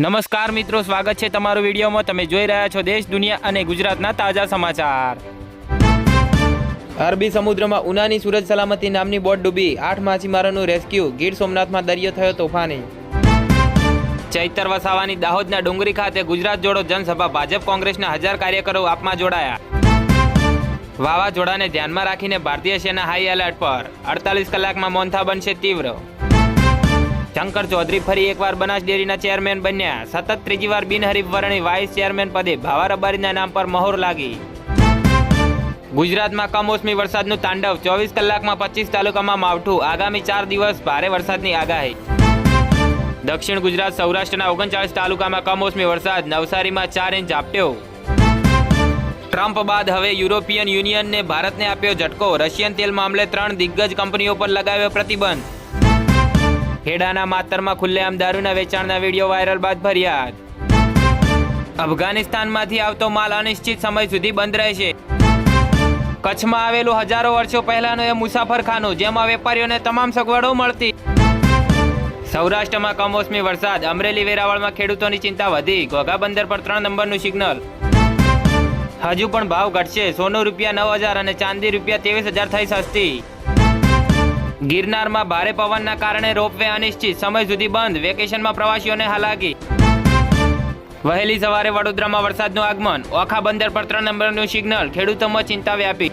નમસ્કાર મિત્રો, સ્વાગત છે તમારું વિડીયોમાં. તમે જોઈ રહ્યા છો દેશ, દુનિયા અને ગુજરાતના તાજા સમાચાર. અરબી સમુદ્રમાં ઉનાની સુરજ સલામતી નામની બોટ ડૂબી. આઠ માછીમારોનું રેસ્ક્યુ. ગીર સોમનાથમાં દરિયો થયો તોફાની. ચૈતર વસાવાની દાહોદના ડુંગરી ખાતે ગુજરાત જોડો જનસભા. ભાજપ કોંગ્રેસના હજાર કાર્યકરો આપમાં જોડાયા. વાવાઝોડાને ધ્યાનમાં રાખીને ભારતીય સેના હાઈ એલર્ટ પર. અડતાલીસ કલાકમાં મોન્થા બનશે તીવ્ર. શંકર ચૌધરી ફરી એકવાર બનાસ ડેરીના ચેરમેન બન્યા. સતત ત્રીજી વાર બિનહરીફ વરણી વાઇસ ચેરમેન પદે ભાવા રબારીના નામ પર મહોર લાગી. ગુજરાતમાં કમોસમી વરસાદનું તાંડવ. ચોવીસ કલાકમાં પચીસ તાલુકામાં માવઠું. આગામી ચાર દિવસ ભારે વરસાદની આગાહી. દક્ષિણ ગુજરાત, સૌરાષ્ટ્રના ઓગણચાળીસ તાલુકામાં કમોસમી વરસાદ. નવસારીમાં ચાર ઇંચ આપ્યો ટ્રમ્પ બાદ હવે યુરોપિયન યુનિયનને ભારતને આપ્યો ઝટકો. રશિયન તેલ મામલે ત્રણ દિગ્ગજ કંપનીઓ પર લગાવ્યો પ્રતિબંધ. ખેડાના માતરમાં ખુલ્લેઆમ દારૂના વેચાણના વીડિયો વાયરલ બાદ ફરિયાદ. અફઘાનિસ્તાનમાંથી આવતો માલ અનિશ્ચિત સમય સુધી બંધ રહેશે કચ્છમાં આવેલું હજારો વર્ષો પહેલાનું એ મુસાફરખાનું, જેમાં વેપારીઓને તમામ સગવડો મળતી. સૌરાષ્ટ્રમાં કમોસમી વરસાદ, અમરેલી વેરાવળમાં ખેડૂતોની ચિંતા વધી, ઘોઘા બંદર પર ત્રણ નંબરનું સિગ્નલ. હજુ પણ ભાવ ઘટશે, સોનું રૂપિયા નવ હજાર અને ચાંદી રૂપિયા ત્રેવીસ હજાર થઈ સસ્તી. ગિરનારમાં ભારે પવનના કારણે રોપવે અનિશ્ચિત. સમય સુધી બંધ. વેકેશનમાં પ્રવાસીઓને હાલાકી. વહેલી સવારે વડોદરામાં વરસાદનું આગમન. ઓખા બંદર પર ત્રણ નંબરનું સિગ્નલ. ખેડૂતોમાં ચિંતા વ્યાપી.